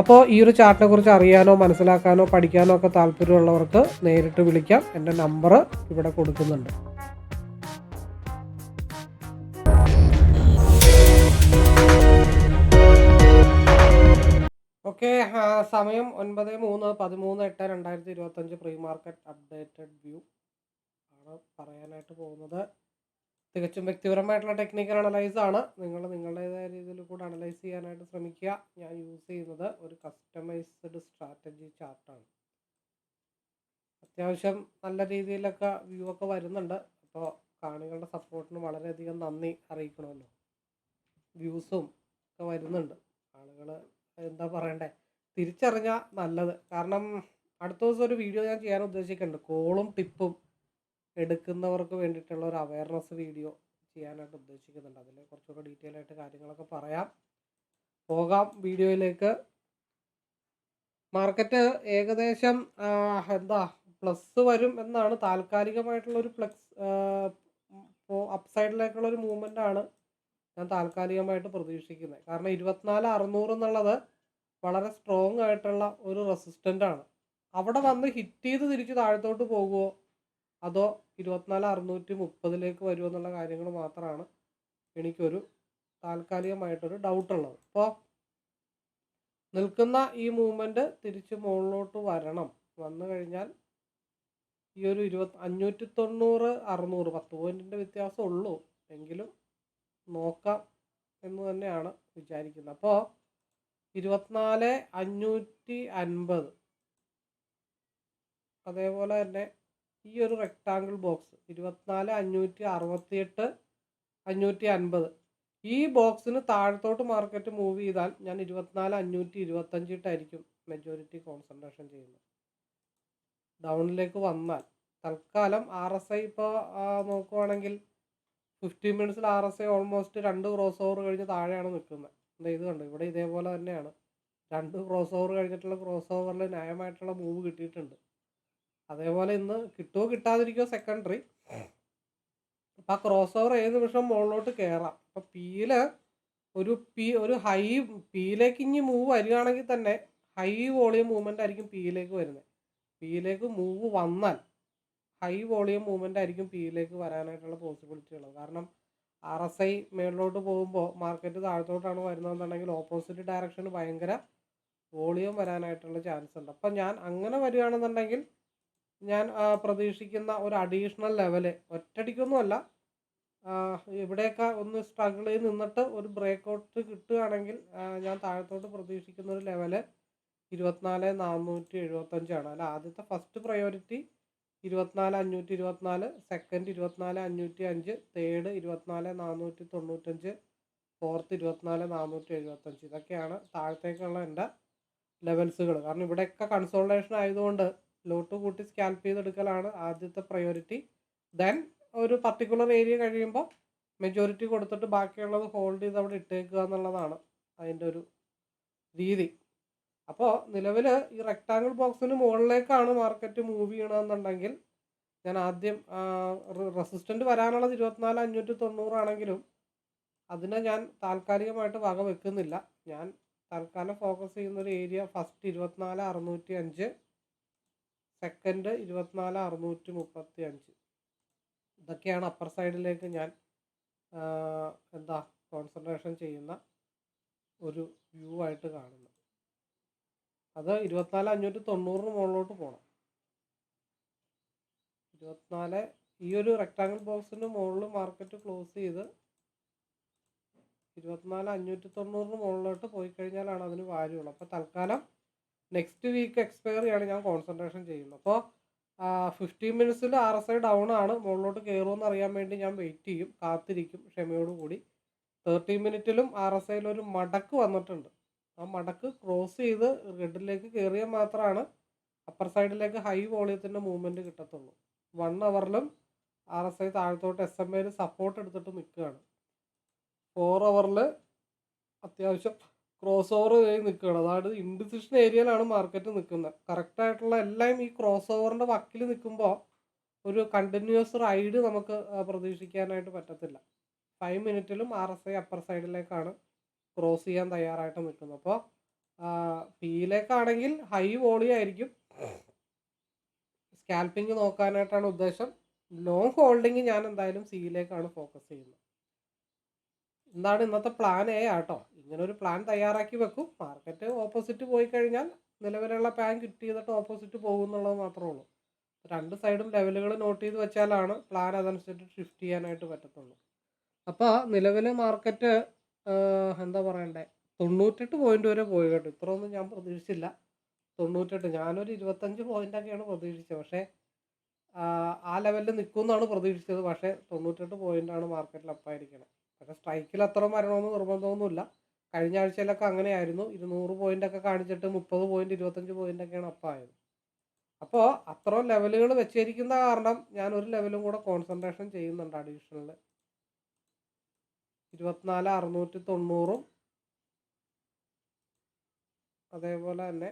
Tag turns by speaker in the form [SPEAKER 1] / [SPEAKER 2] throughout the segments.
[SPEAKER 1] അപ്പോൾ ഈ ഒരു ചാർട്ടിനെ കുറിച്ച് അറിയാനോ മനസ്സിലാക്കാനോ പഠിക്കാനോ ഒക്കെ താല്പര്യമുള്ളവർക്ക് നേരിട്ട് വിളിക്കാം. എന്റെ നമ്പർ ഇവിടെ കൊടുക്കുന്നുണ്ട്. സമയം മാർക്കറ്റ് അപ്ഡേറ്റഡ് വ്യൂ പോകുന്നത്. തികച്ചും വ്യക്തിപരമായിട്ടുള്ള ടെക്നിക്കൽ അനലൈസ് ആണ്. നിങ്ങൾ നിങ്ങളുടേതായ രീതിയിൽ കൂടെ അനലൈസ് ചെയ്യാനായിട്ട് ശ്രമിക്കുക. ഞാൻ യൂസ് ചെയ്യുന്നത് ഒരു കസ്റ്റമൈസ്ഡ് സ്ട്രാറ്റജി ചാർട്ടാണ് അത്യാവശ്യം നല്ല രീതിയിലൊക്കെ വ്യൂ ഒക്കെ വരുന്നുണ്ട്. അപ്പോൾ കാണികളുടെ സപ്പോർട്ടിന് വളരെയധികം നന്ദി അറിയിക്കണമല്ലോ. വ്യൂസും ഒക്കെ വരുന്നുണ്ട്. ആളുകൾ എന്താ പറയണ്ടേ? തിരിച്ചറിഞ്ഞാൽ നല്ലത്. കാരണം അടുത്ത ദിവസം ഒരു വീഡിയോ ഞാൻ ചെയ്യാൻ ഉദ്ദേശിക്കുന്നുണ്ട്. കോളും ടിപ്പും എടുക്കുന്നവർക്ക് വേണ്ടിയിട്ടുള്ള ഒരു അവയർനെസ് വീഡിയോ ചെയ്യാനായിട്ട് ഉദ്ദേശിക്കുന്നുണ്ട്. അതിൽ കുറച്ചുകൂടെ ഡീറ്റെയിൽ ആയിട്ട് കാര്യങ്ങളൊക്കെ പറയാം. പോകാം വീഡിയോയിലേക്ക്. മാർക്കറ്റ് ഏകദേശം എന്താ പ്ലസ് വരും എന്നാണ് താൽക്കാലികമായിട്ടുള്ള ഒരു പ്ലക്സ് അപ്സൈഡിലേക്കുള്ള ഒരു മൂവ്മെന്റ് ആണ് ഞാൻ താൽക്കാലികമായിട്ട് പ്രതീക്ഷിക്കുന്നത്. കാരണം ഇരുപത്തിനാല് അറുന്നൂറ് എന്നുള്ളത് വളരെ സ്ട്രോങ് ആയിട്ടുള്ള ഒരു റെസിസ്റ്റന്റ് ആണ്. അവിടെ വന്ന് ഹിറ്റ് ചെയ്ത് തിരിച്ച് താഴത്തോട്ട് പോകുമോ അതോ ഇരുപത്തിനാല് അറുന്നൂറ്റി മുപ്പതിലേക്ക് വരുമോ എന്നുള്ള കാര്യങ്ങൾ മാത്രമാണ് എനിക്കൊരു താൽക്കാലികമായിട്ടൊരു ഡൗട്ട് ഉള്ളത് അപ്പോൾ നിൽക്കുന്ന ഈ മൂവ്മെന്റ് തിരിച്ച് മുകളിലോട്ട് വരണം. വന്നു കഴിഞ്ഞാൽ ഈ ഒരു ഇരുപത്തി അഞ്ഞൂറ്റി തൊണ്ണൂറ് അറുന്നൂറ് പത്ത് പോയിന്റിന്റെ വ്യത്യാസം ഉള്ളൂ. എങ്കിലും നോക്കാം എന്ന് തന്നെയാണ് വിചാരിക്കുന്നത്. അപ്പോൾ ഇരുപത്തിനാല് അഞ്ഞൂറ്റി അൻപത്. അതേപോലെ തന്നെ ഈ ഒരു റെക്ടാങ്കിൾ ബോക്സ് ഇരുപത്തിനാല് അഞ്ഞൂറ്റി അറുപത്തിയെട്ട് അഞ്ഞൂറ്റി അൻപത്. ഈ ബോക്സിന് താഴത്തോട്ട് മാർക്കറ്റ് മൂവ് ചെയ്താൽ ഞാൻ ഇരുപത്തിനാല് അഞ്ഞൂറ്റി ഇരുപത്തഞ്ചിട്ടായിരിക്കും മെജോറിറ്റി കോൺസെൻട്രേഷൻ ചെയ്യുന്നത്. ഡൗണിലേക്ക് വന്നാൽ തൽക്കാലം ആർ എസ് ഐ ഇപ്പോൾ നോക്കുവാണെങ്കിൽ ഫിഫ്റ്റീൻ മിനിറ്റ്സിൽ ആർ എസ് ഐ ഓൾമോസ്റ്റ് രണ്ട് ക്രോസ് ഓവർ കഴിഞ്ഞ് താഴെയാണ് നിൽക്കുന്നത്. എന്താ ഇത് കണ്ടു? ഇവിടെ ഇതേപോലെ തന്നെയാണ്. രണ്ട് ക്രോസ് ഓവർ കഴിഞ്ഞിട്ടുള്ള ക്രോസ് ഓവറിൽ ന്യായമായിട്ടുള്ള മൂവ് കിട്ടിയിട്ടുണ്ട്. അതേപോലെ ഇന്ന് കിട്ടുമോ കിട്ടാതിരിക്കുമോ സെക്കൻഡറി അപ്പം ആ ക്രോസ് ഓവർ ഏത് നിമിഷം മുകളിലോട്ട് കയറാം അപ്പം പിയിൽ ഒരു പി ഒരു ഹൈ പിയിലേക്ക് ഇനി മൂവ് വരികയാണെങ്കിൽ തന്നെ ഹൈ വോളിയം മൂവ്മെന്റ് ആയിരിക്കും പിയിലേക്ക് വരുന്നത്. പിയിലേക്ക് മൂവ് വന്നാൽ ഹൈ വോളിയം മൂവ്മെന്റ് ആയിരിക്കും പിയിലേക്ക് വരാനായിട്ടുള്ള പോസിബിലിറ്റി ഉള്ളത്. കാരണം ആർ എസ് ഐ മേളിലോട്ട് പോകുമ്പോൾ മാർക്കറ്റ് താഴത്തോട്ടാണ് വരുന്നതെന്നുണ്ടെങ്കിൽ ഓപ്പോസിറ്റ് ഡയറക്ഷന് ഭയങ്കര വോളിയം വരാനായിട്ടുള്ള ചാൻസ് ഉണ്ട്. അപ്പം ഞാൻ അങ്ങനെ വരികയാണെന്നുണ്ടെങ്കിൽ ഞാൻ പ്രതീക്ഷിക്കുന്ന ഒരു അഡീഷണൽ ലെവൽ ഒറ്റടിക്കൊന്നുമല്ല ഇവിടെയൊക്കെ ഒന്ന് സ്ട്രഗിൾ ചെയ്ത് നിന്നിട്ട് ഒരു ബ്രേക്ക് ഔട്ട് കിട്ടുകയാണെങ്കിൽ ഞാൻ താഴത്തോട്ട് പ്രതീക്ഷിക്കുന്ന ഒരു ലെവൽ ഇരുപത്തിനാല് നാനൂറ്റി എഴുപത്തഞ്ചാണ് അല്ല ആദ്യത്തെ ഫസ്റ്റ് പ്രയോറിറ്റി ഇരുപത്തിനാല് അഞ്ഞൂറ്റി ഇരുപത്തിനാല് സെക്കൻഡ് ഇരുപത്തിനാല് അഞ്ഞൂറ്റി അഞ്ച് തേർഡ് ഇരുപത്തിനാല് നാനൂറ്റി തൊണ്ണൂറ്റഞ്ച് ഫോർത്ത് ഇരുപത്തിനാല് നാനൂറ്റി എഴുപത്തഞ്ച് ഇതൊക്കെയാണ് താഴത്തേക്കുള്ള എന്റെ ലെവൽസുകൾ കാരണം ഇവിടെയൊക്കെ കൺസോൾട്ടേഷൻ ആയതുകൊണ്ട് ലോട്ട് കൂട്ടി സ്കാൽപ്പ് ചെയ്തെടുക്കലാണ് ആദ്യത്തെ പ്രയോറിറ്റി ദെൻ ഒരു പർട്ടിക്കുലർ ഏരിയ കഴിയുമ്പോൾ മെജോറിറ്റി കൊടുത്തിട്ട് ബാക്കിയുള്ളത് ഹോൾഡ് ചെയ്ത് അവിടെ ഇട്ടേക്കുക എന്നുള്ളതാണ് അതിന്റെ ഒരു രീതി. അപ്പോൾ നിലവിൽ ഈ റെക്ടാങ്കിൾ ബോക്സിന് മുകളിലേക്കാണ് മാർക്കറ്റ് മൂവ് ചെയ്യണമെന്നുണ്ടെങ്കിൽ ഞാൻ ആദ്യം റെസിസ്റ്റന്റ് വരാനുള്ളത് ഇരുപത്തിനാല് അഞ്ഞൂറ്റി തൊണ്ണൂറാണെങ്കിലും അതിനെ ഞാൻ താൽക്കാലികമായിട്ട് വക വെക്കുന്നില്ല. ഞാൻ തൽക്കാലം ഫോക്കസ് ചെയ്യുന്ന ഒരു ഏരിയ ഫസ്റ്റ് ഇരുപത്തിനാല് അറുന്നൂറ്റി അഞ്ച്. സെക്കൻഡ് ഇരുപത്തിനാല് അറുന്നൂറ്റി മുപ്പത്തി അഞ്ച്. ഇതൊക്കെയാണ് അപ്പർ സൈഡിലേക്ക് ഞാൻ എന്താ കോൺസെൻട്രേഷൻ ചെയ്യുന്ന ഒരു വ്യൂ ആയിട്ട് കാണുന്നത്. അത് ഇരുപത്തിനാല് അഞ്ഞൂറ്റി തൊണ്ണൂറിന് മുകളിലോട്ട് പോകണം ഇരുപത്തിനാല് ഈ ഒരു റെക്ടാങ്കിൾ ബോക്സിന് മുകളിൽ മാർക്കറ്റ് ക്ലോസ് ചെയ്ത് ഇരുപത്തിനാല് അഞ്ഞൂറ്റി തൊണ്ണൂറിന് മുകളിലോട്ട് പോയി കഴിഞ്ഞാലാണ് അതിന് വാല്യൂ ഉള്ളത് അപ്പോൾ തൽക്കാലം നെക്സ്റ്റ് വീക്ക് എക്സ്പയർ ആണ് ഞാൻ കോൺസെൻട്രേഷൻ ചെയ്യുന്നത്. അപ്പോൾ ഫിഫ്റ്റീൻ മിനിറ്റ്സിൽ ആർ എസ് ഐ ഡൗൺ ആണ്. മുകളിലോട്ട് കയറുമെന്ന് അറിയാൻ വേണ്ടി ഞാൻ വെയിറ്റ് ചെയ്യും. കാത്തിരിക്കും ക്ഷമയോടുകൂടി തേർട്ടി മിനിറ്റിലും ആർ എസ് ഐയിൽ ഒരു മടക്ക് വന്നിട്ടുണ്ട്. ആ മടക്ക് ക്രോസ് ചെയ്ത് റെഡിലേക്ക് കയറിയാൽ മാത്രമാണ് അപ്പർ സൈഡിലേക്ക് ഹൈ വോളിയത്തിന്റെ മൂവ്മെന്റ് കിട്ടത്തുള്ളൂ. വൺ അവറിലും ആർ എസ് ഐ താഴത്തോട്ട് എസ് എം ഐയിൽ സപ്പോർട്ട് എടുത്തിട്ട് നിൽക്കുകയാണ്. ഫോർ അവറിൽ അത്യാവശ്യം ക്രോസ് ഓവർ കയറി നിൽക്കുകയാണ്. അതായത് ഇൻഡിസിഷൻ ഏരിയയിലാണ് മാർക്കറ്റ് നിൽക്കുന്നത്. കറക്റ്റായിട്ടുള്ള എല്ലാം ഈ ക്രോസ് ഓവറിന്റെ വക്കിൽ നിൽക്കുമ്പോൾ ഒരു കണ്ടിന്യൂസ് റൈഡ് നമുക്ക് പ്രതീക്ഷിക്കാനായിട്ട് പറ്റത്തില്ല. ഫൈവ് മിനിറ്റിലും ആർ എസ് ഐ അപ്പർ സൈഡിലേക്കാണ് ക്രോസ് ചെയ്യാൻ തയ്യാറായിട്ട് നിൽക്കുന്നത്. അപ്പോൾ പിയിലേക്കാണെങ്കിൽ ഹൈ വോളി ആയിരിക്കും. സ്കാൽപ്പിംഗ് നോക്കാനായിട്ടാണ് ഉദ്ദേശം. ലോങ് ഹോൾഡിങ് ഞാൻ എന്തായാലും സിയിലേക്കാണ് ഫോക്കസ് ചെയ്യുന്നത്. എന്താണ് ഇന്നത്തെ പ്ലാൻ എ ആട്ടോ. ഇങ്ങനെ ഒരു പ്ലാൻ തയ്യാറാക്കി വെക്കും. മാർക്കറ്റ് ഓപ്പോസിറ്റ് പോയി കഴിഞ്ഞാൽ നിലവിലുള്ള പ്ലാൻ കിറ്റ് ചെയ്തിട്ട് ഓപ്പോസിറ്റ് പോകുന്നുള്ളത് മാത്രമേ ഉള്ളൂ. രണ്ട് സൈഡും ലെവലുകൾ നോട്ട് ചെയ്ത് വെച്ചാലാണ് പ്ലാൻ അതനുസരിച്ച് ഷിഫ്റ്റ് ചെയ്യാനായിട്ട് പറ്റത്തുള്ളൂ. അപ്പോൾ നിലവിലെ മാർക്കറ്റ് എന്താ പറയണ്ടേ? തൊണ്ണൂറ്റെട്ട് പോയിന്റ് വരെ പോയി കേട്ടോ. ഇത്രയൊന്നും ഞാൻ പ്രതീക്ഷിച്ചില്ല. തൊണ്ണൂറ്റെട്ട് ഞാനൊരു ഇരുപത്തഞ്ച് പോയിന്റൊക്കെയാണ് പ്രതീക്ഷിച്ചത്. പക്ഷേ ആ ലെവലിൽ നിൽക്കുമെന്നാണ് പ്രതീക്ഷിച്ചത്. പക്ഷേ തൊണ്ണൂറ്റെട്ട് പോയിന്റാണ് മാർക്കറ്റിൽ അപ്പായിരിക്കണം പക്ഷേ സ്ട്രൈക്കിൽ അത്ര മരണമെന്ന് നിർബന്ധമൊന്നുമില്ല. കഴിഞ്ഞ ആഴ്ചയിലൊക്കെ അങ്ങനെയായിരുന്നു. ഇരുന്നൂറ് ഒക്കെ കാണിച്ചിട്ട് മുപ്പത് പോയിന്റ് ഇരുപത്തഞ്ച് പോയിന്റൊക്കെയാണ് അപ്പായത് അപ്പോൾ അത്രയും ലെവലുകൾ വെച്ചിരിക്കുന്ന കാരണം ഞാൻ ഒരു ലെവലും കൂടെ കോൺസെൻട്രേഷൻ ചെയ്യുന്നുണ്ട് അഡീഷണൽ ഇരുപത്തിനാല് അറുന്നൂറ്റി തൊണ്ണൂറും അതേപോലെ തന്നെ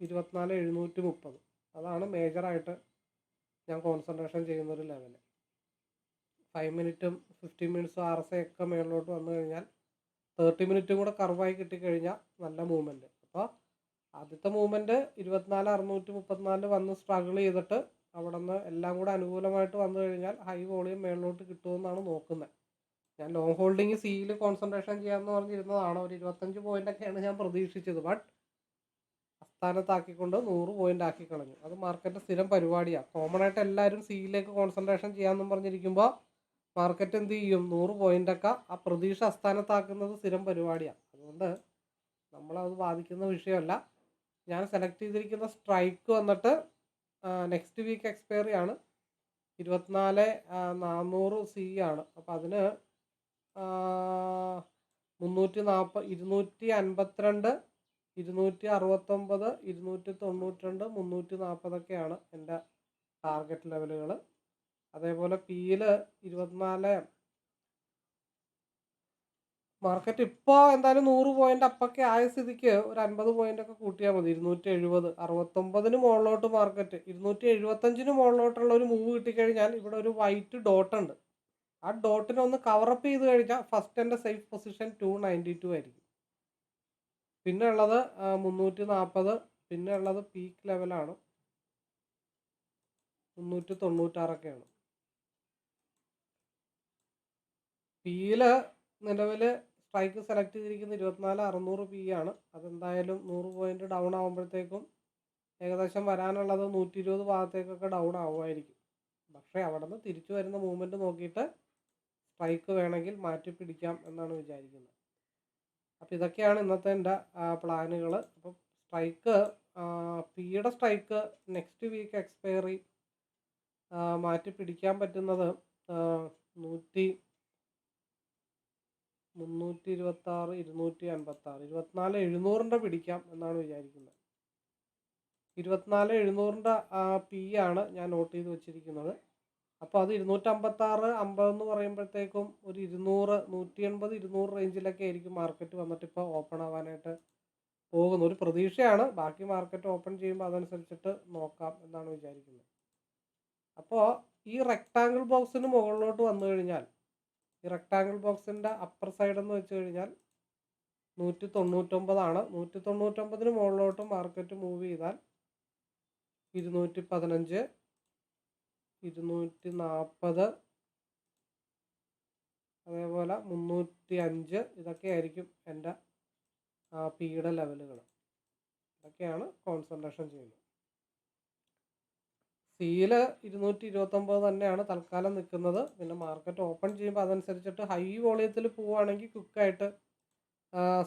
[SPEAKER 1] ഇരുപത്തിനാല് എഴുന്നൂറ്റി മുപ്പത്. അതാണ് മേജറായിട്ട് ഞാൻ കോൺസെൻട്രേഷൻ ചെയ്യുന്ന ഒരു ലെവൽ ഫൈവ് മിനിറ്റും ഫിഫ്റ്റീൻ മിനിറ്റ്സും ആർ എസ് ഒക്കെ മേളിലോട്ട് വന്നു കഴിഞ്ഞാൽ തേർട്ടി മിനിറ്റും കൂടെ കർവായി കിട്ടിക്കഴിഞ്ഞാൽ നല്ല മൂവ്മെന്റ് അപ്പോൾ ആദ്യത്തെ മൂവ്മെന്റ് ഇരുപത്തിനാല് അറുന്നൂറ്റി മുപ്പത്തിനാലിൽ വന്ന് സ്ട്രഗിൾ ചെയ്തിട്ട് അവിടെ നിന്ന് എല്ലാം കൂടെ അനുകൂലമായിട്ട് വന്നു കഴിഞ്ഞാൽ ഹൈ വോളിയം മേളിലോട്ട് കിട്ടുമെന്നാണ് നോക്കുന്നത്. ഞാൻ ലോങ് ഹോൾഡിങ് സിയിൽ കോൺസെൻട്രേഷൻ ചെയ്യാമെന്ന് പറഞ്ഞിരുന്നതാണ്. ഒരു ഇരുപത്തഞ്ച് പോയിന്റൊക്കെയാണ് ഞാൻ പ്രതീക്ഷിച്ചത്. ബട്ട് അസ്ഥാനത്താക്കിക്കൊണ്ട് നൂറ് പോയിന്റ് ആക്കി കളഞ്ഞു അത് മാർക്കറ്റ് സ്ഥിരം പരിപാടിയാണ് കോമൺ ആയിട്ട് എല്ലാവരും സിയിലേക്ക് കോൺസെൻട്രേഷൻ ചെയ്യാമെന്നും പറഞ്ഞിരിക്കുമ്പോൾ മാർക്കറ്റ് എന്ത് ചെയ്യും? നൂറ് പോയിന്റൊക്കെ ആ പ്രതീക്ഷ അസ്ഥാനത്താക്കുന്നത് സ്ഥിരം പരിപാടിയാണ് അതുകൊണ്ട് നമ്മളത് ബാധിക്കുന്ന വിഷയമല്ല. ഞാൻ സെലക്ട് ചെയ്തിരിക്കുന്ന സ്ട്രൈക്ക് വന്നിട്ട് നെക്സ്റ്റ് വീക്ക് എക്സ്പയറി ആണ്. ഇരുപത്തിനാല് നാനൂറ് സി ആണ്. അപ്പോൾ അതിന് മുന്നൂറ്റി നാൽപ്പ ഇരുന്നൂറ്റി അൻപത്തിരണ്ട് ഇരുന്നൂറ്റി അറുപത്തൊമ്പത് ഇരുന്നൂറ്റി തൊണ്ണൂറ്റി രണ്ട് മുന്നൂറ്റി നാൽപ്പതൊക്കെയാണ് എന്റെ ടാർഗറ്റ് ലെവലുകൾ അതേപോലെ പിയിൽ ഇരുപത്തിനാല് മാർക്കറ്റ് ഇപ്പോൾ എന്തായാലും നൂറ് പോയിന്റ് അപ്പൊക്കെ ആയ സ്ഥിതിക്ക് ഒരു അൻപത് പോയിന്റ് ഒക്കെ കൂട്ടിയാൽ മതി. ഇരുന്നൂറ്റി എഴുപത് അറുപത്തൊമ്പതിന് മുകളിലോട്ട് മാർക്കറ്റ് ഇരുന്നൂറ്റി എഴുപത്തഞ്ചിന് മുകളിലോട്ടുള്ള ഒരു മൂവ് കിട്ടിക്കഴിഞ്ഞാൽ ഇവിടെ ഒരു വൈറ്റ് ഡോട്ട് ഉണ്ട്. ആ ഡോട്ടിനെ ഒന്ന് കവറപ്പ് ചെയ്ത് കഴിഞ്ഞാൽ ഫസ്റ്റ് എന്റെ safe position two ninety two ആയിരിക്കും. പിന്നെ ഉള്ളത് മുന്നൂറ്റി നാൽപ്പത് പിന്നെ ഉള്ളത് പീക്ക് ലെവലാണ് മുന്നൂറ്റി തൊണ്ണൂറ്റാറൊക്കെയാണ്. പിയിൽ നിലവിൽ സ്ട്രൈക്ക് സെലക്ട് ചെയ്തിരിക്കുന്ന ഇരുപത്തിനാല് അറുന്നൂറ് പി ആണ്. അതെന്തായാലും നൂറ് പോയിന്റ് ഡൗൺ ആകുമ്പോഴത്തേക്കും ഏകദേശം വരാനുള്ളത് നൂറ്റി ഇരുപത് ഭാഗത്തേക്കൊക്കെ ഡൗൺ ആവുമായിരിക്കും. പക്ഷേ അവിടെ നിന്ന് തിരിച്ചു വരുന്ന മൂവ്മെന്റ് നോക്കിയിട്ട് സ്ട്രൈക്ക് വേണമെങ്കിൽ മാറ്റി പിടിക്കാം എന്നാണ് വിചാരിക്കുന്നത്. അപ്പോൾ ഇതൊക്കെയാണ് ഇന്നത്തെ എന്റെ പ്ലാനുകൾ അപ്പം സ്ട്രൈക്ക് പിയുടെ സ്ട്രൈക്ക് നെക്സ്റ്റ് വീക്ക് എക്സ്പയറി മാറ്റി പിടിക്കാൻ പറ്റുന്നത് നൂറ്റി മുന്നൂറ്റി ഇരുപത്തി ആറ് ഇരുന്നൂറ്റി അൻപത്തി ആറ് ഇരുപത്തിനാല് എഴുന്നൂറിന്റെ പിടിക്കാം എന്നാണ് വിചാരിക്കുന്നത്. ഇരുപത്തിനാല് എഴുന്നൂറിന്റെ പി ആണ് ഞാൻ നോട്ട് ചെയ്ത് വെച്ചിരിക്കുന്നത്. അപ്പോൾ അത് ഇരുന്നൂറ്റമ്പത്തി ആറ് അമ്പത് എന്ന് പറയുമ്പോഴത്തേക്കും ഒരു ഇരുന്നൂറ് നൂറ്റി എൺപത് ഇരുന്നൂറ് റേഞ്ചിലൊക്കെ ആയിരിക്കും മാർക്കറ്റ് വന്നിട്ട് ഇപ്പോൾ ഓപ്പൺ ആവാനായിട്ട് പോകുന്ന ഒരു പ്രതീക്ഷയാണ്. ബാക്കി മാർക്കറ്റ് ഓപ്പൺ ചെയ്യുമ്പോൾ അതനുസരിച്ചിട്ട് നോക്കാം എന്നാണ് വിചാരിക്കുന്നത്. അപ്പോൾ ഈ റെക്ടാങ്കിൾ ബോക്സിന് മുകളിലോട്ട് വന്നു കഴിഞ്ഞാൽ ഈ റെക്ടാങ്കിൾ ബോക്സിന്റെ അപ്പർ സൈഡ് എന്ന് വെച്ച് കഴിഞ്ഞാൽ നൂറ്റി തൊണ്ണൂറ്റൊമ്പതാണ് നൂറ്റി തൊണ്ണൂറ്റൊമ്പതിന് മുകളിലോട്ട് മാർക്കറ്റ് മൂവ് ചെയ്താൽ ഇരുന്നൂറ്റി പതിനഞ്ച് ഇരുന്നൂറ്റി നാൽപ്പത് അതേപോലെ മുന്നൂറ്റി അഞ്ച് ഇതൊക്കെ ആയിരിക്കും എന്റെ പീയുടെ ലെവലുകൾ ഇതൊക്കെയാണ് കോൺസെൻട്രേഷൻ ചെയ്യുന്നത്. സീൽ ഇരുന്നൂറ്റി ഇരുപത്തൊമ്പത് തന്നെയാണ് തൽക്കാലം നിൽക്കുന്നത്. പിന്നെ മാർക്കറ്റ് ഓപ്പൺ ചെയ്യുമ്പോൾ അതനുസരിച്ചിട്ട് ഹൈ വോളിയത്തിൽ പോവുകയാണെങ്കിൽ ക്വിക്കായിട്ട്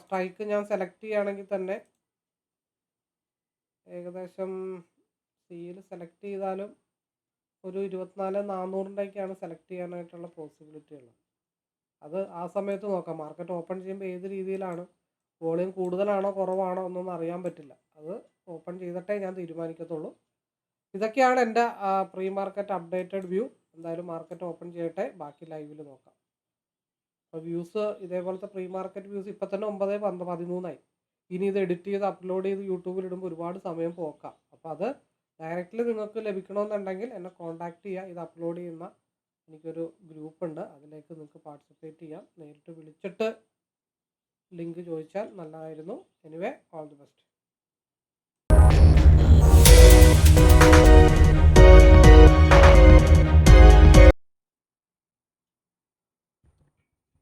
[SPEAKER 1] സ്ട്രൈക്ക് ഞാൻ സെലക്ട് ചെയ്യുകയാണെങ്കിൽ തന്നെ ഏകദേശം സീൽ സെലക്ട് ചെയ്താലും ഒരു ഇരുപത്തിനാല് നാനൂറിന്റെയൊക്കെയാണ് സെലക്ട് ചെയ്യാനായിട്ടുള്ള പോസിബിലിറ്റി ഉള്ളത്. അത് ആ സമയത്ത് നോക്കാം. മാർക്കറ്റ് ഓപ്പൺ ചെയ്യുമ്പോൾ ഏത് രീതിയിലാണ്? വോളിയം കൂടുതലാണോ കുറവാണോ ഒന്നും അറിയാൻ പറ്റില്ല. അത് ഓപ്പൺ ചെയ്തിട്ടേ ഞാൻ തീരുമാനിക്കത്തുള്ളൂ. ഇതൊക്കെയാണ് എന്റെ പ്രീ മാർക്കറ്റ് അപ്ഡേറ്റഡ് വ്യൂ. എന്തായാലും മാർക്കറ്റ് ഓപ്പൺ ചെയ്യട്ടെ. ബാക്കി ലൈവിൽ നോക്കാം. അപ്പോൾ വ്യൂസ് ഇതേപോലത്തെ പ്രീ മാർക്കറ്റ് വ്യൂസ് ഇപ്പം തന്നെ ഒമ്പത് പന്ത് പതിമൂന്നായി. ഇനി ഇത് എഡിറ്റ് ചെയ്ത് അപ്ലോഡ് ചെയ്ത് യൂട്യൂബിൽ ഇടുമ്പോൾ ഒരുപാട് സമയം പോക്കാം. അപ്പോൾ അത് ഡയറക്റ്റ്ലി നിങ്ങൾക്ക് ലഭിക്കണമെന്നുണ്ടെങ്കിൽ എന്നെ കോൺടാക്റ്റ് ചെയ്യുക. ഇത് അപ്ലോഡ് ചെയ്യുന്ന എനിക്കൊരു ഗ്രൂപ്പ് ഉണ്ട് അതിലേക്ക് നിങ്ങൾക്ക് പാർട്ടിസിപ്പേറ്റ് ചെയ്യാം. നേരിട്ട് വിളിച്ചിട്ട് ലിങ്ക് ചോദിച്ചാൽ നല്ലതായിരുന്നു. Anyway all the best.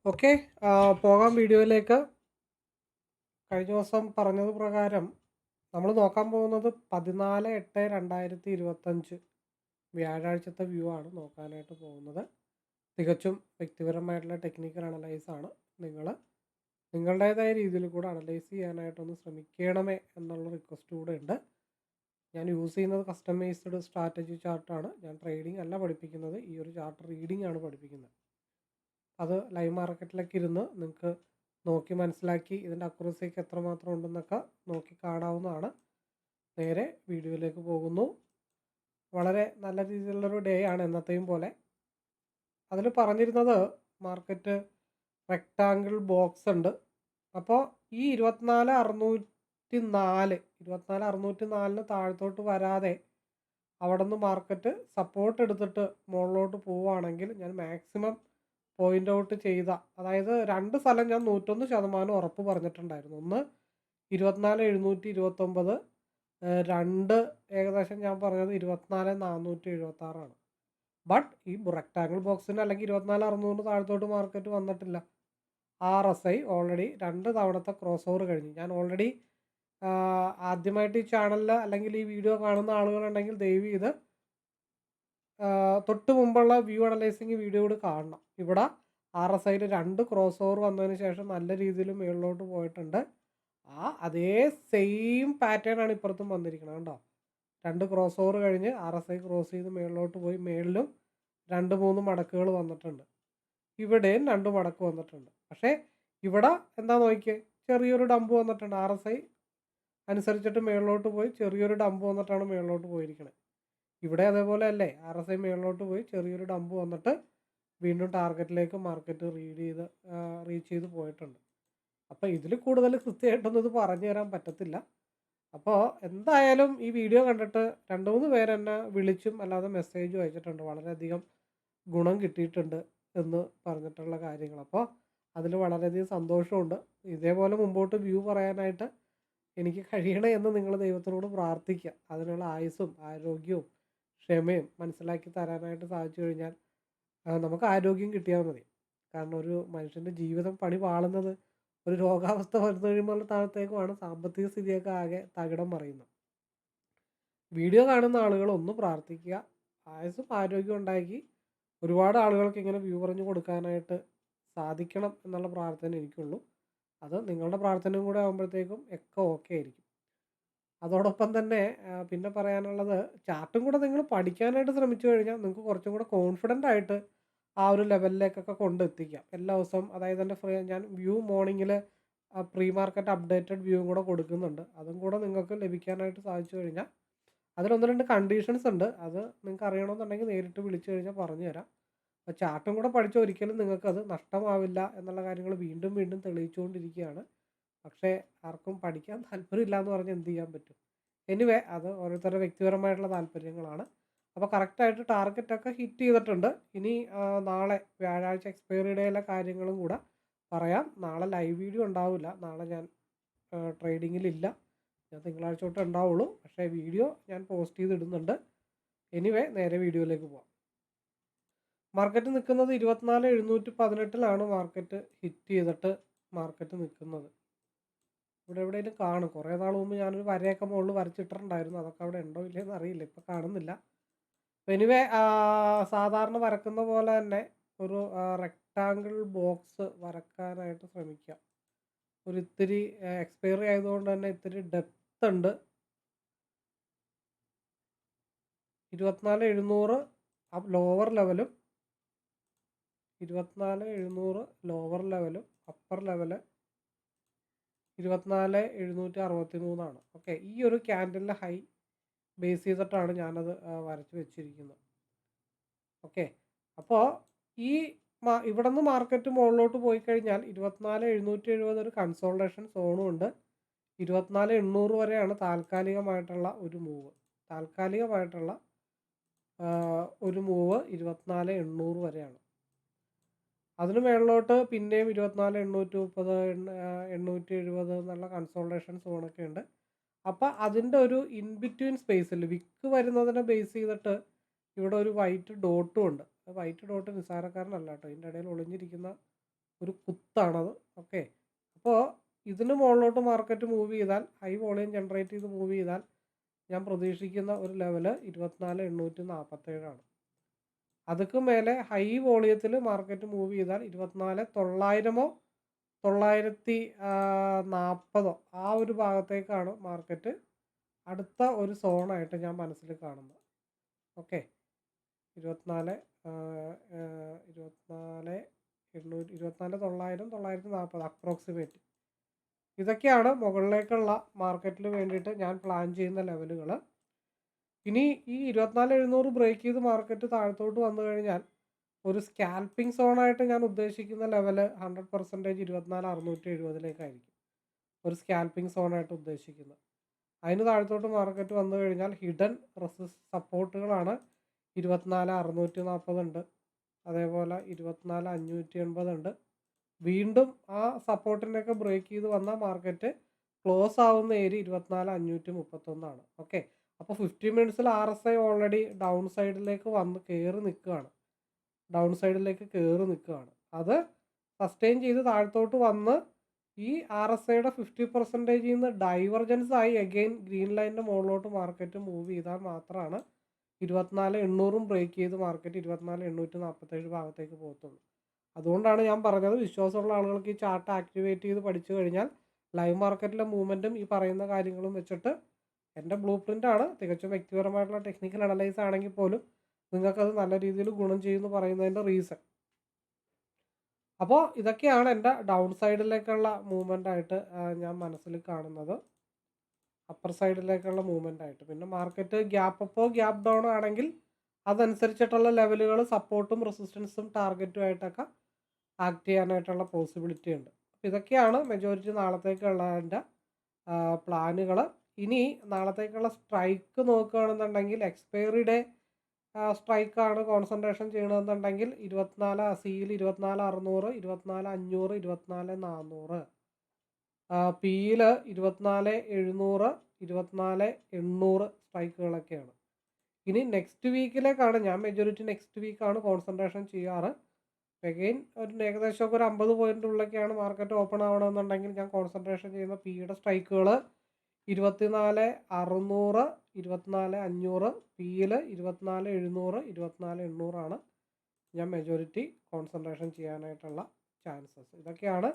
[SPEAKER 1] Okay പോകാം വീഡിയോയിലേക്ക്. കഴിഞ്ഞ ദിവസം പറഞ്ഞത് പ്രകാരം നമ്മൾ നോക്കാൻ പോകുന്നത് പതിനാല് എട്ട് രണ്ടായിരത്തി ഇരുപത്തഞ്ച് വ്യാഴാഴ്ചത്തെ വ്യൂ ആണ് നോക്കാനായിട്ട് പോകുന്നത്. തികച്ചും വ്യക്തിപരമായിട്ടുള്ള ടെക്നിക്കൽ അനലൈസ് ആണ് നിങ്ങൾ. നിങ്ങളുടേതായ രീതിയിൽ കൂടെ അനലൈസ് ചെയ്യാനായിട്ടൊന്ന് ശ്രമിക്കണമേ എന്നുള്ള റിക്വസ്റ്റ് കൂടെ ഉണ്ട്. ഞാൻ യൂസ് ചെയ്യുന്നത് കസ്റ്റമൈസ്ഡ് സ്ട്രാറ്റജി ചാർട്ടാണ് ഞാൻ ട്രേഡിംഗ് അല്ല പഠിപ്പിക്കുന്നത് ഈ ഒരു ചാർട്ട് റീഡിംഗ് ആണ് പഠിപ്പിക്കുന്നത്. അത് ലൈവ് മാർക്കറ്റിലൊക്കെ ഇരുന്ന് നിങ്ങൾക്ക് നോക്കി മനസ്സിലാക്കി ഇതിന്റെ അക്യുറസിക്ക് എത്രമാത്രം ഉണ്ടെന്നൊക്കെ നോക്കി കാണാവുന്നതാണ്. നേരെ വീഡിയോയിലേക്ക് പോകുന്നു. വളരെ നല്ല രീതിയിലുള്ളൊരു ഡേ ആണ് എന്നത്തെയും പോലെ. അതിൽ പറഞ്ഞിരുന്നത് മാർക്കറ്റ് റെക്റ്റാങ്കിൾ ബോക്സ് ഉണ്ട്. അപ്പോൾ ഈ ഇരുപത്തിനാല് അറുന്നൂറ്റി നാല് ഇരുപത്തിനാല് അറുന്നൂറ്റി നാലിന് താഴത്തോട്ട് വരാതെ അവിടെ നിന്ന് മാർക്കറ്റ് സപ്പോർട്ട് എടുത്തിട്ട് മുകളിലോട്ട് പോവുകയാണെങ്കിൽ ഞാൻ മാക്സിമം പോയിന്റ് ഔട്ട് ചെയ്ത. അതായത് രണ്ട് സ്ഥലം ഞാൻ നൂറ്റൊന്ന് ശതമാനം ഉറപ്പ് പറഞ്ഞിട്ടുണ്ടായിരുന്നു. ഒന്ന് ഇരുപത്തിനാല് എഴുന്നൂറ്റി ഇരുപത്തൊമ്പത് രണ്ട് ഏകദേശം ഞാൻ പറഞ്ഞത് ഇരുപത്തിനാല് നാനൂറ്റി എഴുപത്തി ആറാണ് ബട്ട് ഈ റെക്ടാങ്കിൾ ബോക്സിന് അല്ലെങ്കിൽ ഇരുപത്തിനാല് അറുന്നൂറിന് താഴത്തോട്ട് മാർക്കറ്റ് വന്നിട്ടില്ല. ആർ എസ് ഐ ഓൾറെഡി രണ്ട് തവണത്തെ ക്രോസ് ഓവർ കഴിഞ്ഞു. ഞാൻ ഓൾറെഡി ആദ്യമായിട്ട് ഈ ചാനലിൽ അല്ലെങ്കിൽ ഈ വീഡിയോ കാണുന്ന ആളുകളുണ്ടെങ്കിൽ ദയവ് ചെയ്ത് തൊട്ട് മുമ്പുള്ള വ്യൂ അനലൈസിങ് വീഡിയോ കൂടി കാണണം. ഇവിടെ ആർ എസ് ഐയിൽ രണ്ട് ക്രോസ് ഓവർ വന്നതിന് ശേഷം നല്ല രീതിയിൽ മുകളിലോട്ട് പോയിട്ടുണ്ട്. ആ അതേ സെയിം പാറ്റേൺ ആണ് ഇപ്പുറത്തും വന്നിരിക്കുന്നത് കേട്ടോ രണ്ട് ക്രോസ് ഓവർ കഴിഞ്ഞ് ആർ എസ് ഐ ക്രോസ് ചെയ്ത് മുകളിലോട്ട് പോയി മുകളിലും രണ്ട് മൂന്ന് മടക്കുകൾ വന്നിട്ടുണ്ട്. ഇവിടെയും രണ്ട് മടക്ക് വന്നിട്ടുണ്ട്. പക്ഷേ ഇവിടെ എന്താ നോക്കിയേ? ചെറിയൊരു ഡമ്പ് വന്നിട്ടുണ്ട് ആർ എസ് ഐ. അനുസരിച്ചിട്ട് മുകളിലോട്ട് പോയി ചെറിയൊരു ഡമ്പ് വന്നിട്ടാണ് മുകളിലോട്ട് പോയിരിക്കുന്നത് ഇവിടെ അതേപോലെ അല്ലേ? ആർ എസ് ഐ മുകളിലോട്ട് പോയി ചെറിയൊരു ഡമ്പ് വന്നിട്ട് വീണ്ടും ടാർഗറ്റിലേക്ക് മാർക്കറ്റ് റീഡ് ചെയ്ത് റീച്ച് ചെയ്ത് പോയിട്ടുണ്ട്. അപ്പോൾ ഇതിൽ കൂടുതൽ കൃത്യമായിട്ടൊന്നും ഇത് പറഞ്ഞു തരാൻ പറ്റത്തില്ല. അപ്പോൾ എന്തായാലും ഈ വീഡിയോ കണ്ടിട്ട് രണ്ട് മൂന്ന് പേരെന്നെ വിളിച്ചും അല്ലാതെ മെസ്സേജും അയച്ചിട്ടുണ്ട്. വളരെയധികം ഗുണം കിട്ടിയിട്ടുണ്ട് എന്ന് പറഞ്ഞിട്ടുള്ള കാര്യങ്ങൾ. അപ്പോൾ അതിൽ വളരെയധികം സന്തോഷമുണ്ട്. ഇതേപോലെ മുമ്പോട്ട് വ്യൂ പറയാനായിട്ട് എനിക്ക് കഴിയണേ എന്ന് നിങ്ങൾ ദൈവത്തിനോട് പ്രാർത്ഥിക്കുക. അതിനുള്ള ആയുസ്സും ആരോഗ്യവും ക്ഷമയും മനസ്സിലാക്കി തരാനായിട്ട് സാധിച്ചു കഴിഞ്ഞാൽ നമുക്ക് ആരോഗ്യം കിട്ടിയാൽ മതി. കാരണം ഒരു മനുഷ്യന്റെ ജീവിതം പണി പാളുന്നത് ഒരു രോഗാവസ്ഥ വരുന്ന കഴിയുമ്പോൾ താഴത്തേക്കുമാണ് സാമ്പത്തിക സ്ഥിതിയൊക്കെ ആകെ തകിടം മറിയുന്നത്. വീഡിയോ കാണുന്ന ആളുകൾ ഒന്ന് പ്രാർത്ഥിക്കുക. ആയുസ്സും ആരോഗ്യം ഉണ്ടാക്കി ഒരുപാട് ആളുകൾക്ക് ഇങ്ങനെ വ്യൂ പറഞ്ഞു കൊടുക്കാനായിട്ട് സാധിക്കണം എന്നുള്ള പ്രാർത്ഥന എനിക്കുള്ളൂ. അത് നിങ്ങളുടെ പ്രാർത്ഥനയും കൂടെ ആകുമ്പോഴത്തേക്കും ഒക്കെ ഓക്കെ ആയിരിക്കും. അതോടൊപ്പം തന്നെ പിന്നെ പറയാനുള്ളത് ചാർട്ടും കൂടെ നിങ്ങൾ പഠിക്കാനായിട്ട് ശ്രമിച്ചു കഴിഞ്ഞാൽ നിങ്ങൾക്ക് കുറച്ചും കൂടെ കോൺഫിഡന്റ് ആയിട്ട് ആ ഒരു ലെവലിലേക്കൊക്കെ കൊണ്ടെത്തിക്കാം എല്ലാ ദിവസവും അതായത് എന്റെ ഫ്രീ ഞാൻ വ്യൂ മോർണിംഗിൽ പ്രീ മാർക്കറ്റ് അപ്ഡേറ്റഡ് വ്യൂവും കൂടെ കൊടുക്കുന്നുണ്ട്. അതും കൂടെ നിങ്ങൾക്ക് ലഭിക്കാനായിട്ട് സാധിച്ചു കഴിഞ്ഞാൽ അതിലൊന്ന് രണ്ട് കണ്ടീഷൻസ് ഉണ്ട്. അത് നിങ്ങൾക്ക് അറിയണമെന്നുണ്ടെങ്കിൽ നേരിട്ട് വിളിച്ചു കഴിഞ്ഞാൽ പറഞ്ഞു തരാം. അപ്പോൾ ചാർട്ടും കൂടെ പഠിച്ച ഒരിക്കലും നിങ്ങൾക്കത് നഷ്ടമാവില്ല എന്നുള്ള കാര്യങ്ങൾ വീണ്ടും വീണ്ടും തെളിയിച്ചുകൊണ്ടിരിക്കുകയാണ്. പക്ഷേ ആർക്കും പഠിക്കാൻ താല്പര്യമില്ല എന്ന് പറഞ്ഞാൽ എന്ത് ചെയ്യാൻ പറ്റും? എനിവേ അത് ഓരോരുത്തരുടെ വ്യക്തിപരമായിട്ടുള്ള താല്പര്യങ്ങളാണ്. അപ്പോൾ കറക്റ്റായിട്ട് ടാർഗറ്റൊക്കെ ഹിറ്റ് ചെയ്തിട്ടുണ്ട്. ഇനി നാളെ വ്യാഴാഴ്ച എക്സ്പയറി ഡേയിലെ കാര്യങ്ങളും കൂടെ പറയാം. നാളെ ലൈവ് വീഡിയോ ഉണ്ടാവില്ല. നാളെ ഞാൻ ട്രേഡിങ്ങിലില്ല. ഞാൻ തിങ്കളാഴ്ച തൊട്ട് ഉണ്ടാവുള്ളൂ. പക്ഷേ വീഡിയോ ഞാൻ പോസ്റ്റ് ചെയ്തിടുന്നുണ്ട്. എനിവേ നേരെ വീഡിയോയിലേക്ക് പോവാം. മാർക്കറ്റ് നിൽക്കുന്നത് ഇരുപത്തിനാല് എഴുന്നൂറ്റി പതിനെട്ടിലാണ് മാർക്കറ്റ് ഹിറ്റ് ചെയ്തിട്ട് മാർക്കറ്റ് നിൽക്കുന്നത്. ഇവിടെ എവിടെയെങ്കിലും കാണും. കുറേ നാൾ മുമ്പ് ഞാനൊരു വരയൊക്കെ മുകളിൽ വരച്ചിട്ടിട്ടുണ്ടായിരുന്നു. അതൊക്കെ അവിടെ ഉണ്ടോ ഇല്ലയെന്ന് അറിയില്ല. ഇപ്പോൾ കാണുന്നില്ല. എനിവേ സാധാരണ വരക്കുന്ന പോലെ തന്നെ ഒരു റെക്റ്റാങ്കിൾ ബോക്സ് വരക്കാനായിട്ട് ശ്രമിക്കാം. ഒരു ഇത്തിരി എക്സ്പയറി ആയതുകൊണ്ട് തന്നെ ഇത്തിരി ഡെപ്ത് ഉണ്ട്. ഇരുപത്തിനാല് എഴുന്നൂറ് ലോവർ ലെവലും ഇരുപത്തിനാല് എഴുന്നൂറ് ലോവർ ലെവലും അപ്പർ ലെവൽ ഇരുപത്തിനാല് എഴുന്നൂറ്റി അറുപത്തി മൂന്നാണ് ഓക്കെ ഈ ഒരു ക്യാൻഡലിന്റെ ഹൈ ബേസ് ചെയ്തിട്ടാണ് ഞാനത് വരച്ച് വെച്ചിരിക്കുന്നത്. ഓക്കെ അപ്പോൾ ഈ ഇവിടെ നിന്ന് മാർക്കറ്റ് മുകളിലോട്ട് പോയി കഴിഞ്ഞാൽ ഇരുപത്തിനാല് എഴുന്നൂറ്റി എഴുപത് ഒരു കൺസോൾട്ടേഷൻ സോണും ഉണ്ട്. ഇരുപത്തിനാല് എണ്ണൂറ് വരെയാണ് താൽക്കാലികമായിട്ടുള്ള ഒരു മൂവ് താൽക്കാലികമായിട്ടുള്ള ഒരു മൂവ് ഇരുപത്തിനാല് എണ്ണൂറ് വരെയാണ്. അതിന് മേളിലോട്ട് പിന്നെയും ഇരുപത്തിനാല് എണ്ണൂറ്റി മുപ്പത് എണ്ണൂറ്റി എഴുപത് എന്നുള്ള കൺസോൾട്ടേഷൻ സോണൊക്കെ ഉണ്ട്. അപ്പോൾ അതിന്റെ ഒരു ഇൻ ബിറ്റ്വീൻ സ്പേസിൽ വിക്ക് വരുന്നതിനെ ബേസ് ചെയ്തിട്ട് ഇവിടെ ഒരു വൈറ്റ് ഡോട്ടും ഉണ്ട്. വൈറ്റ് ഡോട്ട് നിസ്സാരക്കാരനല്ല കേട്ടോ. ഇതിന്റെ ഇടയിൽ ഒളിഞ്ഞിരിക്കുന്ന ഒരു കുത്താണത്. ഓക്കെ അപ്പോൾ ഇതിന് മുകളിലോട്ട് മാർക്കറ്റ് മൂവ് ചെയ്താൽ ഹൈ വോളിയം ജനറേറ്റ് ചെയ്ത് മൂവ് ചെയ്താൽ ഞാൻ പ്രതീക്ഷിക്കുന്ന ഒരു ലെവൽ ഇരുപത്തിനാല് എണ്ണൂറ്റി നാൽപ്പത്തേഴാണ് അതൊക്കെ മേലെ ഹൈ വോളിയത്തിൽ മാർക്കറ്റ് മൂവ് ചെയ്താൽ ഇരുപത്തിനാല് തൊള്ളായിരമോ തൊള്ളായിരത്തി നാൽപ്പതോ ആ ഒരു ഭാഗത്തേക്കാണ് മാർക്കറ്റ് അടുത്ത ഒരു സോണായിട്ട് ഞാൻ മനസ്സിൽ കാണുന്നത്. ഓക്കെ ഇരുപത്തിനാല് ഇരുപത്തിനാല് എണ്ണൂറ്റി ഇരുപത്തിനാല് തൊള്ളായിരം തൊള്ളായിരത്തി നാൽപ്പത് അപ്രോക്സിമേറ്റ് ഇതൊക്കെയാണ് മുകളിലേക്കുള്ള മാർക്കറ്റിന് വേണ്ടിയിട്ട് ഞാൻ പ്ലാൻ ചെയ്യുന്ന ലെവലുകൾ ഇനി ഈ ഇരുപത്തിനാല് എഴുന്നൂറ് ബ്രേക്ക് ചെയ്ത് മാർക്കറ്റ് താഴത്തോട്ട് വന്നു കഴിഞ്ഞാൽ ഒരു സ്കാൽപ്പിംഗ് സോണായിട്ട് ഞാൻ ഉദ്ദേശിക്കുന്ന ലെവൽ ഹൺഡ്രഡ് പെർസെന്റേജ് ഇരുപത്തിനാല് അറുന്നൂറ്റി എഴുപതിലേക്കായിരിക്കും. ഒരു സ്കാൽപ്പിംഗ് സോണായിട്ട് ഉദ്ദേശിക്കുന്നത്. അതിന് താഴത്തോട്ട് മാർക്കറ്റ് വന്നു കഴിഞ്ഞാൽ ഹിഡൻ റെസിസ് സപ്പോർട്ടുകളാണ് ഇരുപത്തിനാല് അറുന്നൂറ്റി നാൽപ്പതുണ്ട് അതേപോലെ ഇരുപത്തിനാല് അഞ്ഞൂറ്റി എൺപതുണ്ട്. വീണ്ടും ആ സപ്പോർട്ടിനെയൊക്കെ ബ്രേക്ക് ചെയ്ത് വന്ന മാർക്കറ്റ് ക്ലോസ് ആവുന്ന ഏരിയ ഇരുപത്തിനാല് അഞ്ഞൂറ്റി മുപ്പത്തൊന്നാണ്. ഓക്കെ അപ്പോൾ fifty മിനിറ്റ്സിൽ R S I already down സൈഡിലേക്ക് വന്ന് കയറി നിൽക്കുകയാണ്. ഡൗൺ സൈഡിലേക്ക് കയറി നിൽക്കുകയാണ്. അത് സസ്റ്റെയിൻ ചെയ്ത് താഴത്തോട്ട് വന്ന് ഈ ആർ എസ് ഐയുടെ ഫിഫ്റ്റി പെർസെന്റേജിൽ നിന്ന് ഡൈവർജൻസ് ആയി അഗെയിൻ ഗ്രീൻ ലൈനിന്റെ മുകളിലോട്ട് മാർക്കറ്റ് മൂവ് ചെയ്താൽ മാത്രമാണ് ഇരുപത്തിനാല് എണ്ണൂറും ബ്രേക്ക് ചെയ്ത് മാർക്കറ്റ് ഇരുപത്തിനാല് എണ്ണൂറ്റി നാൽപ്പത്തേഴ് ഭാഗത്തേക്ക് പോകത്തുള്ളൂ. അതുകൊണ്ടാണ് ഞാൻ പറഞ്ഞത് വിശ്വാസമുള്ള ആളുകൾക്ക് ഈ ചാർട്ട് ആക്ടിവേറ്റ് ചെയ്ത് പഠിച്ചു കഴിഞ്ഞാൽ ലൈവ് മാർക്കറ്റിലെ മൂവ്മെന്റും ഈ പറയുന്ന കാര്യങ്ങളും വെച്ചിട്ട് എന്റെ ബ്ലൂ ആണ്. തികച്ചും വ്യക്തിപരമായിട്ടുള്ള ടെക്നിക്കൽ അനലൈസ് ആണെങ്കിൽ പോലും നിങ്ങൾക്കത് നല്ല രീതിയിൽ ഗുണം ചെയ്യുമെന്ന് പറയുന്നതിന്റെ റീസൺ അപ്പോൾ ഇതൊക്കെയാണ് എന്റെ ഡൗൺ സൈഡിലേക്കുള്ള മൂവ്മെന്റ് ആയിട്ട് ഞാൻ മനസ്സിൽ കാണുന്നത്. അപ്പർ സൈഡിലേക്കുള്ള മൂവ്മെന്റ് ആയിട്ട്. പിന്നെ മാർക്കറ്റ് ഗ്യാപ്പ് അപ്പോ ഗ്യാപ്പ് ഡൗൺ ആണെങ്കിൽ അതനുസരിച്ചിട്ടുള്ള ലെവലുകൾ സപ്പോർട്ടും റെസിസ്റ്റൻസും ടാർഗറ്റും ആയിട്ടൊക്കെ ആക്ട് ചെയ്യാനായിട്ടുള്ള പോസിബിലിറ്റി ഉണ്ട്. അപ്പോൾ ഇതൊക്കെയാണ് മെജോറിറ്റി നാളത്തേക്കുള്ള എന്റെ പ്ലാനുകൾ ഇനി നാളത്തേക്കുള്ള സ്ട്രൈക്ക് നോക്കുകയാണെന്നുണ്ടെങ്കിൽ എക്സ്പയറി ഡേ സ്ട്രൈക്കാണ് കോൺസെൻട്രേഷൻ ചെയ്യണമെന്നുണ്ടെങ്കിൽ ഇരുപത്തിനാല് സിയിൽ ഇരുപത്തിനാല് അറുന്നൂറ് ഇരുപത്തിനാല് അഞ്ഞൂറ് ഇരുപത്തിനാല് നാന്നൂറ്. പിയിൽ ഇരുപത്തിനാല് എഴുന്നൂറ് ഇരുപത്തിനാല് എണ്ണൂറ് സ്ട്രൈക്കുകളൊക്കെയാണ്. ഇനി നെക്സ്റ്റ് വീക്കിലേക്കാണ് ഞാൻ മെജോറിറ്റി നെക്സ്റ്റ് വീക്കാണ് കോൺസെൻട്രേഷൻ ചെയ്യാറ്. അഗെയിൻ ഒരു ഏകദേശം ഒരു അമ്പത് പോയിന്റുള്ളൊക്കെയാണ് മാർക്കറ്റ് ഓപ്പൺ ആവണമെന്നുണ്ടെങ്കിൽ ഞാൻ കോൺസെൻട്രേഷൻ ചെയ്യുന്ന പിയുടെ സ്ട്രൈക്കുകൾ ഇരുപത്തിനാല് അറുന്നൂറ് ഇരുപത്തിനാല് അഞ്ഞൂറ് പിയിൽ ഇരുപത്തിനാല് എഴുന്നൂറ് ഇരുപത്തിനാല് എണ്ണൂറാണ് ഞാൻ മെജോറിറ്റി കോൺസെൻട്രേഷൻ ചെയ്യാനായിട്ടുള്ള ചാൻസസ് ഇതൊക്കെയാണ്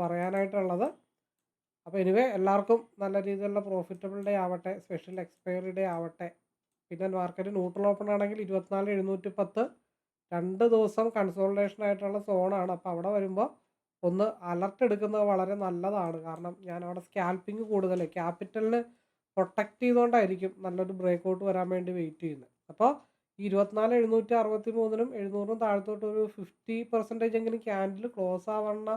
[SPEAKER 1] പറയാനായിട്ടുള്ളത്. അപ്പോൾ എനിവേ എല്ലാവർക്കും നല്ല രീതിയിലുള്ള പ്രോഫിറ്റബിൾ ഡേ ആവട്ടെ സ്പെഷ്യൽ എക്സ്പയറി ഡേ ആവട്ടെ. പിന്നെ മാർക്കറ്റ് ന്യൂട്രൽ ഓപ്പൺ ആണെങ്കിൽ ഇരുപത്തിനാല് എഴുന്നൂറ്റി പത്ത്. രണ്ട് ദിവസം കൺസോൾട്ടേഷൻ ആയിട്ടുള്ള സോണാണ് അപ്പോൾ അവിടെ വരുമ്പോൾ ഒന്ന് അലർട്ട് എടുക്കുന്നത് വളരെ നല്ലതാണ്. കാരണം ഞാൻ അവിടെ സ്കാൽപ്പിംഗ് കൂടുതൽ ക്യാപിറ്റലിന് പ്രൊട്ടക്റ്റ് ചെയ്തുകൊണ്ടായിരിക്കും നല്ലൊരു ബ്രേക്ക് ഔട്ട് വരാൻ വേണ്ടി വെയിറ്റ് ചെയ്യുന്നത് അപ്പോൾ ഇരുപത്തിനാല് എഴുന്നൂറ്റി അറുപത്തി മൂന്നിനും എഴുന്നൂറിനും താഴത്തോട്ട് ഒരു ഫിഫ്റ്റി പെർസെന്റേജ് എങ്കിലും ക്യാൻഡിൽ ക്ലോസ് ആവുന്ന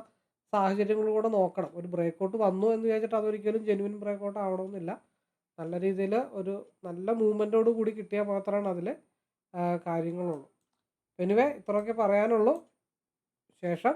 [SPEAKER 1] സാഹചര്യങ്ങൾ കൂടെ നോക്കണം. ഒരു ബ്രേക്ക് ഔട്ട് വന്നു എന്ന് വിചാരിച്ചിട്ട് അതൊരിക്കലും ജെനുവിൻ ബ്രേക്ക് ഔട്ട് ആവണമെന്നില്ല നല്ല രീതിയിൽ ഒരു നല്ല മൂവ്മെന്റോട് കൂടി കിട്ടിയാൽ മാത്രമാണ് അതിൽ കാര്യങ്ങളുള്ളൂ. എനിവേ ഇത്രയൊക്കെ പറയാനുള്ളൂ. ശേഷം